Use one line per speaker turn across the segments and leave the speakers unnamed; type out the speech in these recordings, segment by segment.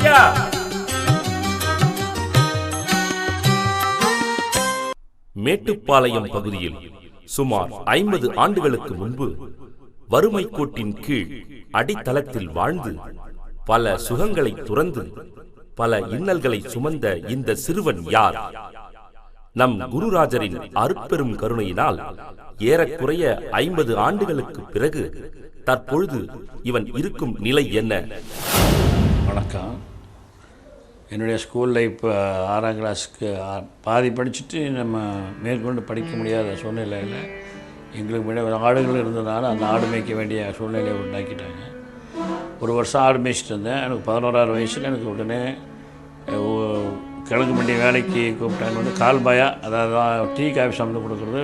ஐயா. மேட்டுப்பாளையம் பகுதியில் சுமார் ஐம்பது ஆண்டுகளுக்கு முன்பு வறுமை கோட்டின் கீழ் அடித்தளத்தில் வாழ்ந்து பல சுகங்களை துறந்து பல இன்னல்களை சுமந்த இந்த சிறுவன் யார்? நம் குருராஜரின் அருட்பெரும் கருணையினால் ஏறக்குறைய ஐம்பது ஆண்டுகளுக்கு பிறகு தற்பொழுது இவன் இருக்கும் நிலை என்ன?
வணக்கம். என்னுடைய ஸ்கூல் லைஃப் ஆறாம் கிளாஸுக்கு பாதி படிச்சுட்டு நம்ம மேற்கொண்டு படிக்க முடியாத சூழ்நிலையில் எங்களுக்கு முன்னாடி ஆடுகள் இருந்ததுனால அந்த ஆடு மேய்க்க வேண்டிய சூழ்நிலையை உண்டாக்கிட்டாங்க. ஒரு வருஷம் ஆடு மேய்ச்சிட்டு இருந்தேன். எனக்கு பதினோராறு வயசில் எனக்கு உடனே கிழங்கு மண்டி வேலைக்கு கூப்பிட்டாங்க. வந்து கால் பாயா அதாவது டீ காஃபி சம்மந்து கொடுக்குறது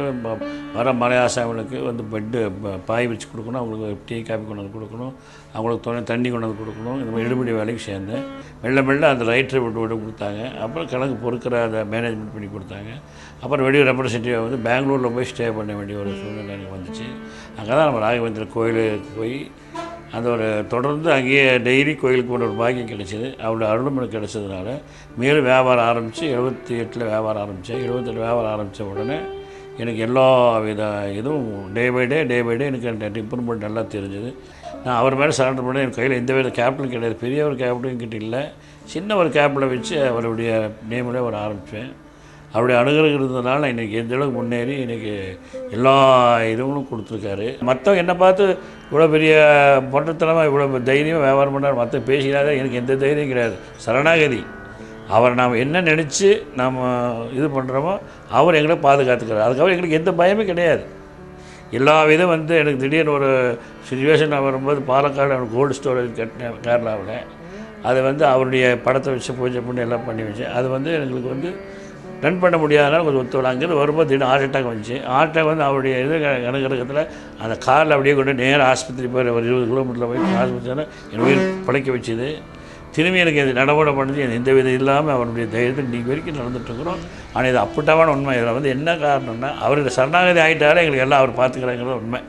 வர மலையாசாமிகளுக்கு வந்து பெட்டு பாய் வச்சு கொடுக்கணும். அவங்களுக்கு டீ காஃபி கொண்டு வந்து கொடுக்கணும். அவங்களுக்கு துணை தண்ணி கொண்டு வந்து கொடுக்கணும். இந்த மாதிரி எடுபடி வேலைக்கு சேர்ந்தேன். மெல்ல மெல்ல அந்த ரைட்டரை விட்டு விட்டு கொடுத்தாங்க. அப்புறம் கிழங்கு பொறுக்கிற அதை மேனேஜ்மெண்ட் பண்ணி கொடுத்தாங்க. அப்புறம் வெளியூர் ரெப்ரசன்டேட்டிவ் வந்து பெங்களூரில் போய் ஸ்டே பண்ண வேண்டிய ஒரு சூழ்நிலை எனக்கு வந்துச்சு. அங்கே தான் நம்ம ராகவேந்திர கோயிலுக்கு போய் அந்த ஒரு தொடர்ந்து அங்கேயே டெய்லி கோயிலுக்கு போன ஒரு பாக்கியம் கிடைச்சிது. அவருடைய அருளும் எனக்கு கிடைச்சதுனால மேலும் வியாபாரம் ஆரம்பித்து எழுபத்தி எட்டில் வியாபாரம் ஆரம்பித்தேன் எழுபத்தெட்டு வியாபாரம் ஆரம்பித்த உடனே எனக்கு எல்லா வித இதுவும் day by day day by day எனக்கு இம்ப்ரூவ்மெண்ட் நல்லா தெரிஞ்சுது. நான் அவர் மேலே சரண்டர் பண்ணேன் என் கையில் எந்த வித கேபிட்டலும் கிடையாது. பெரிய ஒரு கேபிட்டலும் கிட்ட இல்லை. சின்ன ஒரு கேபிட்டலை வச்சு அவருடைய நேமில் அவர் ஆரம்பித்தேன் அவருடைய அனுகிரகம் இருந்ததுனால இன்றைக்கி எந்த அளவுக்கு முன்னேறி இன்றைக்கி எல்லா இதுவும் கொடுத்துருக்காரு. மற்றவங்க என்னை பார்த்து இவ்வளோ பெரிய பொட்டத்தனமாக இவ்வளோ தைரியமாக வியாபாரம் பண்ணார் மற்ற பேசினாத எனக்கு எந்த தைரியம் கிடையாது. சரணாகதி. அவரை நாம் என்ன நினச்சி நாம் இது பண்ணுறோமோ அவர் எங்களை பாதுகாத்துக்கிறார். அதுக்கப்புறம் எங்களுக்கு எந்த பயமும் கிடையாது. எல்லா விதம் வந்து எனக்கு திடீர்னு ஒரு சுச்சுவேஷன் நான் வரும்போது பாலக்காடு எனக்கு கோல்டு ஸ்டோரேஜ் கட்டினேன் கேரளாவில் அதை வந்து அவருடைய படத்தை வச்சு பூஜை பண்ணி எல்லாம் பண்ணி வச்சேன் அது வந்து எங்களுக்கு வந்து ரன் பண்ண முடியாதனால கொஞ்சம் ஒத்து அங்கேருந்து வரும்போது திடீர்னு ஹார்ட் அட்டாக் வந்துச்சு. ஹார்ட் அட்டாக் வந்து அவருடைய இது கணக்கத்தில் அந்த காரில் அப்படியே கொண்டு நேராக ஆஸ்பத்திரி போய் ஒரு இருபது கிலோமீட்டரில் போய் ஆஸ்பத்திரியில் என் உயிர் பிழைக்க வச்சுது. திரும்பி எனக்கு இது நடவடை பண்ணது. எனக்கு எந்த விதம் இல்லாமல் அவருடைய தைரியத்தில் நீங்கள் வரைக்கும் நடந்துட்டுருக்குறோம். ஆனால் இது அப்பட்டாவான உண்மை. இதில் வந்து என்ன காரணம்னா அவருடைய சரணாகதி ஆகிட்டாலே எங்களுக்கு எல்லாம் அவர் பார்த்துக்கிறாங்கிறது உண்மை.